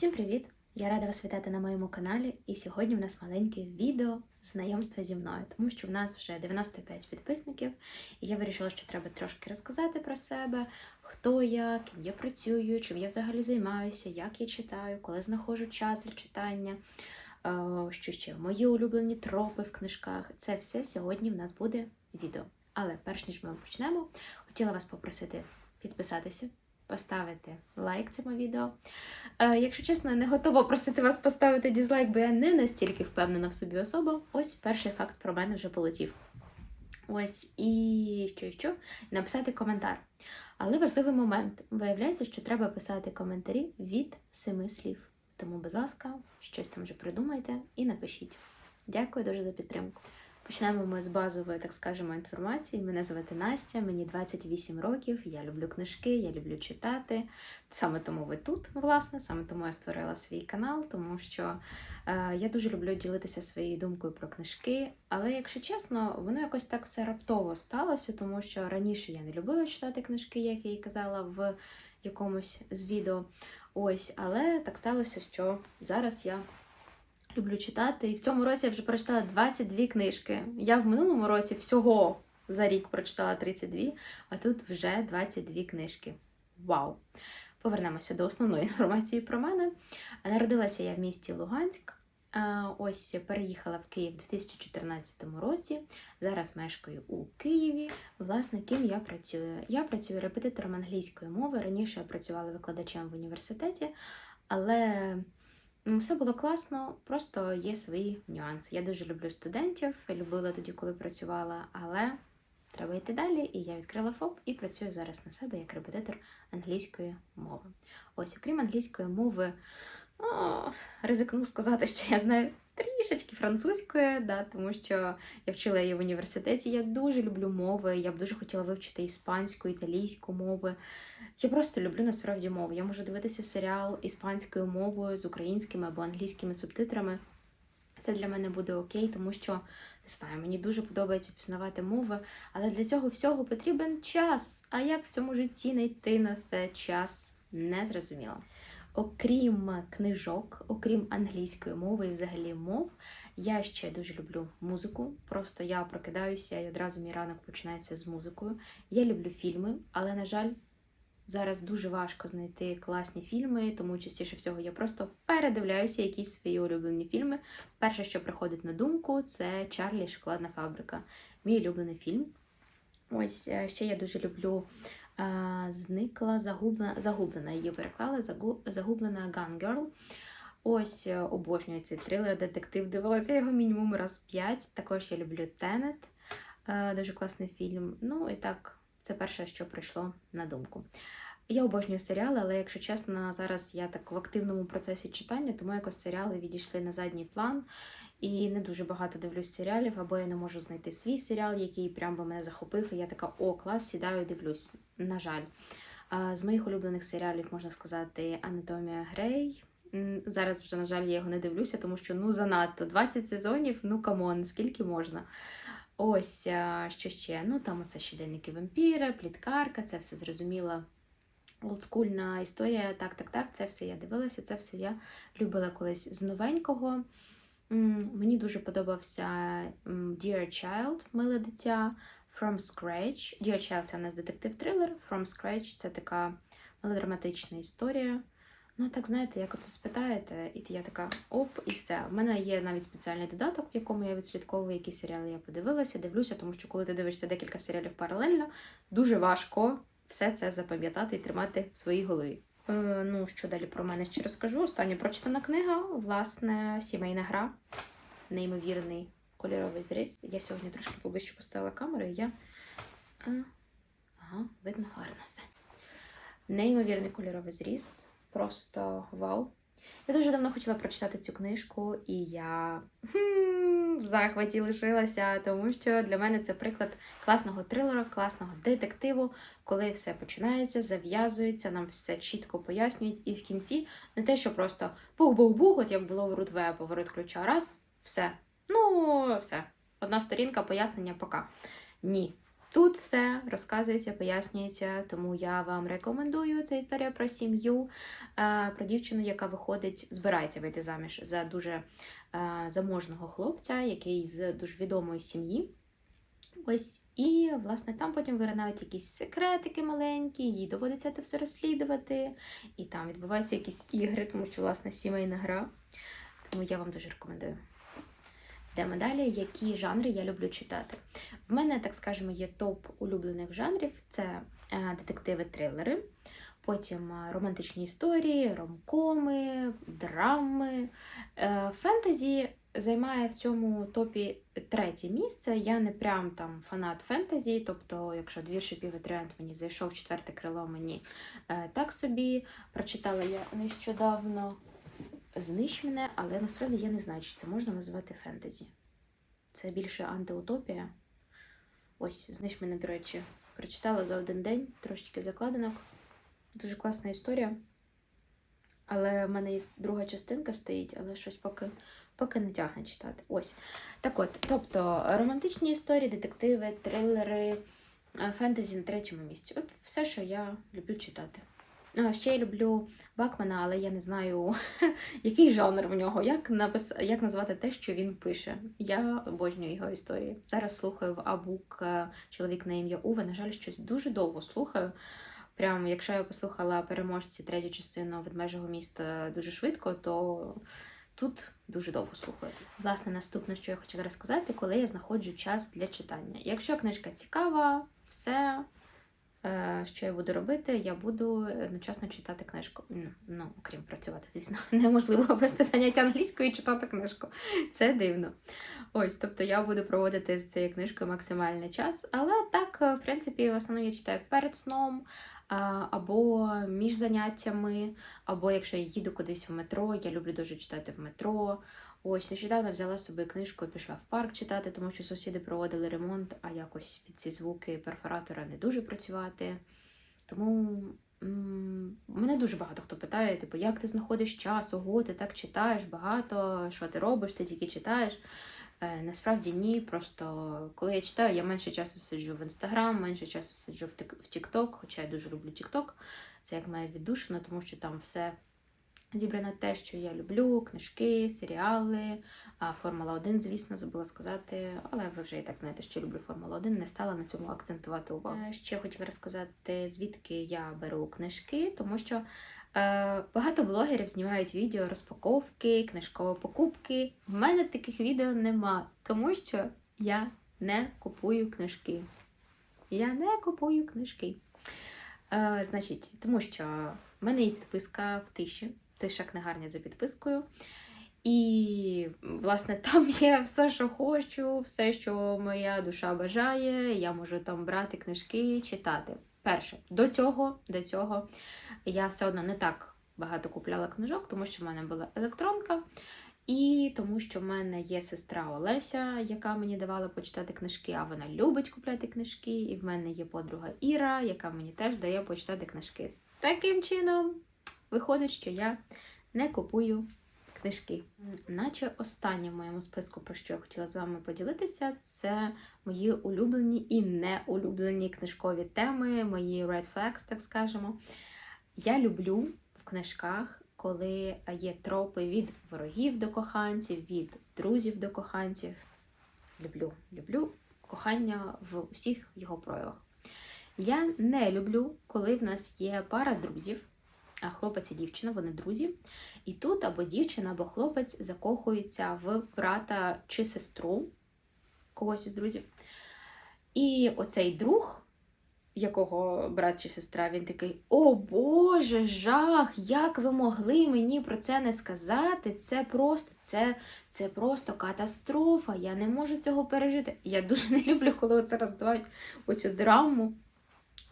Всім привіт! Я рада вас вітати на моєму каналі. І сьогодні в нас маленьке відео знайомства зі мною, тому що в нас вже 95 підписників, і я вирішила, що треба трошки розказати про себе, хто я, ким я працюю, чим я взагалі займаюся, як я читаю, коли знаходжу час для читання, е, що ще мої улюблені тропи в книжках. Це все сьогодні в нас буде відео. Але перш ніж ми почнемо, хотіла вас попросити підписатися, поставити лайк цьому відео. Е, якщо чесно, не готова просити вас поставити дізлайк, бо я не настільки впевнена в собі особа. Ось перший факт про мене вже полетів. Ось і що, і що? Написати коментар. Але важливий момент. Виявляється, що треба писати коментарі від семи слів. Тому, будь ласка, щось там вже придумайте і напишіть. Дякую дуже за підтримку. Почнемо ми з базової, так скажемо, інформації. Мене звати Настя, мені 28 років. Я люблю книжки, я люблю читати. Саме тому ви тут, власне, саме тому я створила свій канал, тому що е, я дуже люблю ділитися своєю думкою про книжки. Але, якщо чесно, воно якось так все раптово сталося, тому що раніше я не любила читати книжки, як я і казала в якомусь з відео. Ось, але так сталося, що зараз я люблю читати. І в цьому році я вже прочитала 22 книжки. Я в минулому році всього за рік прочитала 32, а тут вже 22 книжки. Вау! Повернемося до основної інформації про мене. Народилася я в місті Луганськ. Ось переїхала в Київ у 2014 році. Зараз мешкаю у Києві. Власне, ким я працюю? Я працюю репетитором англійської мови. Раніше я працювала викладачем в університеті, але все було класно, просто є свої нюанси. Я дуже люблю студентів, любила тоді, коли працювала, але треба йти далі. І я відкрила ФОП і працюю зараз на себе як репетитор англійської мови. Ось, окрім англійської мови, о, ризикну сказати, що я знаю трішечки французької, да, тому що я вчила її в університеті. Я дуже люблю мови. Я б дуже хотіла вивчити іспанську, італійську мови. Я просто люблю насправді мови. Я можу дивитися серіал іспанською мовою з українськими або англійськими субтитрами. Це для мене буде окей, тому що не знаю, мені дуже подобається пізнавати мови, але для цього всього потрібен час. А як в цьому житті знайти на це час, не зрозуміло. Окрім книжок, окрім англійської мови і взагалі мов, я ще дуже люблю музику. Просто я прокидаюся і одразу мій ранок починається з музикою. Я люблю фільми, але, на жаль, зараз дуже важко знайти класні фільми, тому частіше всього я просто передивляюся якісь свої улюблені фільми. Перше, що приходить на думку, це Чарлі Шоколадна фабрика. Мій улюблений фільм. Ось е, ще я дуже люблю а, Зникла, загублена, загублена її переклали, загублена Girl. Ось е, обожнюю цей трилер, детектив. Дивилася його мінімум раз п'ять. Також я люблю Тенет, е, дуже класний фільм. Ну і так, це перше, що прийшло на думку. Я обожнюю серіали, але якщо чесно, зараз я так в активному процесі читання, тому якось серіали відійшли на задній план. І не дуже багато дивлюсь серіалів, або я не можу знайти свій серіал, який прям би мене захопив, і я така, о, клас, сідаю дивлюсь. На жаль. З моїх улюблених серіалів можна сказати Анатомія Грей. Зараз вже, на жаль, я його не дивлюся, тому що ну занадто. 20 сезонів, ну камон, скільки можна. Ось що ще. Ну там оце щоденники вампіра, пліткарка, це все зрозуміло. Олдскульна історія, так, так, так, це все я дивилася, це все я любила колись з новенького. Мені дуже подобався Dear Child, миле дитя, From Scratch. Dear Child це у нас детектив-трилер, From Scratch це така мелодраматична історія. Ну, так знаєте, як оце спитаєте, і я така оп, і все. У мене є навіть спеціальний додаток, в якому я відслідковую, які серіали я подивилася, дивлюся, тому що коли ти дивишся декілька серіалів паралельно, дуже важко все це запам'ятати і тримати в своїй голові. Е, ну, що далі про мене ще розкажу. Остання прочитана книга, власне, сімейна гра, неймовірний кольоровий зріз. Я сьогодні трошки поближче поставила камеру, і я. Е, Ага, видно гарно все. Неймовірний кольоровий зріз. Просто вау. Я дуже давно хотіла прочитати цю книжку, і я в захваті лишилася, тому що для мене це приклад класного трилера, класного детективу, коли все починається, зав'язується, нам все чітко пояснюють, і в кінці не те, що просто бух-бух-бух, от як було в Рутве, поворот ключа, раз, все. Ну, все. Одна сторінка, пояснення, пока. Ні. Тут все розказується, пояснюється, тому я вам рекомендую. Це історія про сім'ю, е, про дівчину, яка виходить, збирається вийти заміж за дуже е, заможного хлопця, який з дуже відомої сім'ї. Ось, і, власне, там потім виринають якісь секретики маленькі, їй доводиться це все розслідувати, і там відбуваються якісь ігри, тому що, власне, сімейна гра. Тому я вам дуже рекомендую. Йдемо далі, які жанри я люблю читати. В мене, так скажемо, є топ улюблених жанрів: це е, детективи, трилери, потім е, романтичні історії, ромкоми, драми. Е, Фентезі займає в цьому топі третє місце. Я не прям там фанат фентезі, тобто, якщо двір шипів і троянд мені зайшов четверте крило, мені так собі прочитала я нещодавно. Знищ мене, але насправді я не знаю, чи це можна називати фентезі. Це більше антиутопія. Ось, знищ мене, до речі, прочитала за один день, трошечки закладинок. Дуже класна історія. Але в мене є друга частинка стоїть, але щось поки, поки не тягне читати. Ось. Так от, тобто, романтичні історії, детективи, трилери, е, фентезі на третьому місці. От все, що я люблю читати. Ще я люблю Бакмана, але я не знаю, який жанр в нього, як напис... як назвати те, що він пише. Я обожнюю його історії. Зараз слухаю в Абук е, чоловік на ім'я Уве. На жаль, щось дуже довго слухаю. Прямо, якщо я послухала переможці третю частину ведмежого міста дуже швидко, то тут дуже довго слухаю. Власне, наступне, що я хотіла розказати, коли я знаходжу час для читання. Якщо книжка цікава, все. Е, Що я буду робити? Я буду одночасно читати книжку. Ну, окрім працювати, звісно, неможливо вести заняття англійською і читати книжку. Це дивно. Ось, тобто я буду проводити з цією книжкою максимальний час. Але так, е, в принципі, в основному я читаю перед сном, або між заняттями, або якщо я їду кудись в метро, я люблю дуже читати в метро. Ось нещодавно взяла собі книжку і пішла в парк читати, тому що сусіди проводили ремонт, а якось під ці звуки перфоратора не дуже працювати. Тому мене дуже багато хто питає, типу, як ти знаходиш час, ого, ти так читаєш багато, що ти робиш, ти тільки читаєш. Е, насправді ні. Просто коли я читаю, я менше часу сиджу в інстаграм, менше часу сиджу в Тікток, хоча я дуже люблю Тікток. Це як моє віддушина, тому що там все зібрано те, що я люблю: книжки, серіали. Формула 1, звісно, забула сказати, але ви вже і так знаєте, що люблю Формулу 1, не стала на цьому акцентувати увагу. Е, Ще хотіла розказати, звідки я беру книжки, тому що е, багато блогерів знімають відео розпаковки, книжкові покупки. В мене таких відео нема, тому що я не купую книжки. Я не купую книжки. Е, значить, тому що в мене є підписка в тиші, тиша книгарня за підпискою. І, власне, там є все, що хочу, все, що моя душа бажає. Я можу там брати книжки, читати. Перше, до цього, до цього я все одно не так багато купляла книжок, тому що в мене була електронка, і тому що в мене є сестра Олеся, яка мені давала почитати книжки, а вона любить купляти книжки. І в мене є подруга Іра, яка мені теж дає почитати книжки. Таким чином, виходить, що я не купую книжки. Наче останнє в моєму списку, про що я хотіла з вами поділитися, це мої улюблені і неулюблені книжкові теми, мої red flags, так скажемо. Я люблю в книжках, коли є тропи від ворогів до коханців, від друзів до коханців. Люблю, люблю кохання в усіх його проявах. Я не люблю, коли в нас є пара друзів, хлопець і дівчина, вони друзі. І тут або дівчина, або хлопець закохуються в брата чи сестру когось із друзів. І оцей друг, якого брат чи сестра, він такий: О Боже, жах! Як ви могли мені про це не сказати? Це просто це, це просто катастрофа. Я не можу цього пережити. Я дуже не люблю, коли це роздавають оцю драму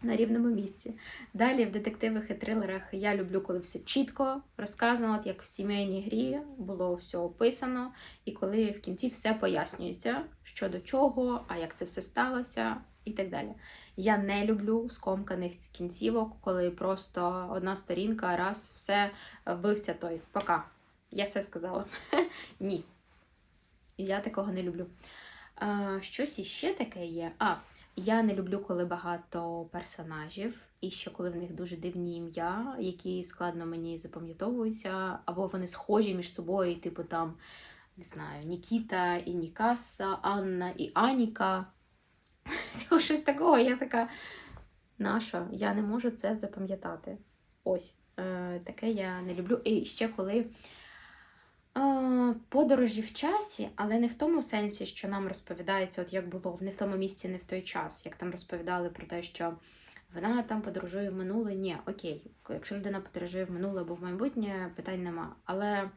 на рівному місці. Далі в детективах і трилерах я люблю, коли все чітко розказано, от як в сімейній грі було все описано, і коли в кінці все пояснюється, що до чого, а як це все сталося, і так далі. Я не люблю скомканих кінцівок, коли просто одна сторінка, раз, все, вбивця той. Пока. Я все сказала. Ні. Я такого не люблю. Щось іще таке є. А, Я не люблю, коли багато персонажів, і ще коли в них дуже дивні ім'я, які складно мені запам'ятовуються, або вони схожі між собою, типу там, не знаю, Нікіта і Нікаса, Анна і Аніка. Типу, Щось такого, я така. Наша, я не можу це запам'ятати. Ось, е, таке я не люблю. І ще коли подорожі в часі, але не в тому сенсі, що нам розповідається, от як було не в тому місці, не в той час, як там розповідали про те, що вона там подорожує в минуле. Ні, окей, якщо людина подорожує в минуле або в майбутнє, питань нема. Але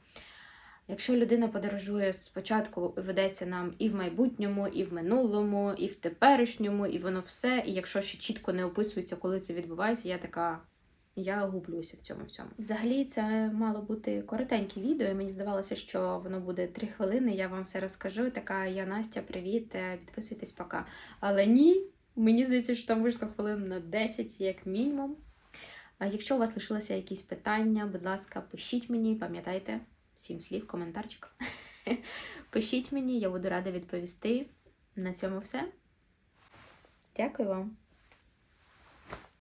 якщо людина подорожує спочатку, ведеться нам і в майбутньому, і в минулому, і в теперішньому, і воно все. І якщо ще чітко не описується, коли це відбувається, я така. Я гублюся в цьому всьому. Взагалі, це мало бути коротеньке відео. і Мені здавалося, що воно буде три хвилини. Я вам все розкажу. Така я Настя, привіт, е, підписуйтесь пока. Але ні, мені здається, що там вийшло хвилин на 10, як мінімум. Якщо у вас лишилися якісь питання, будь ласка, пишіть мені, пам'ятайте, сім слів, коментарчик. Пишіть мені, я буду рада відповісти. На цьому все. Дякую вам.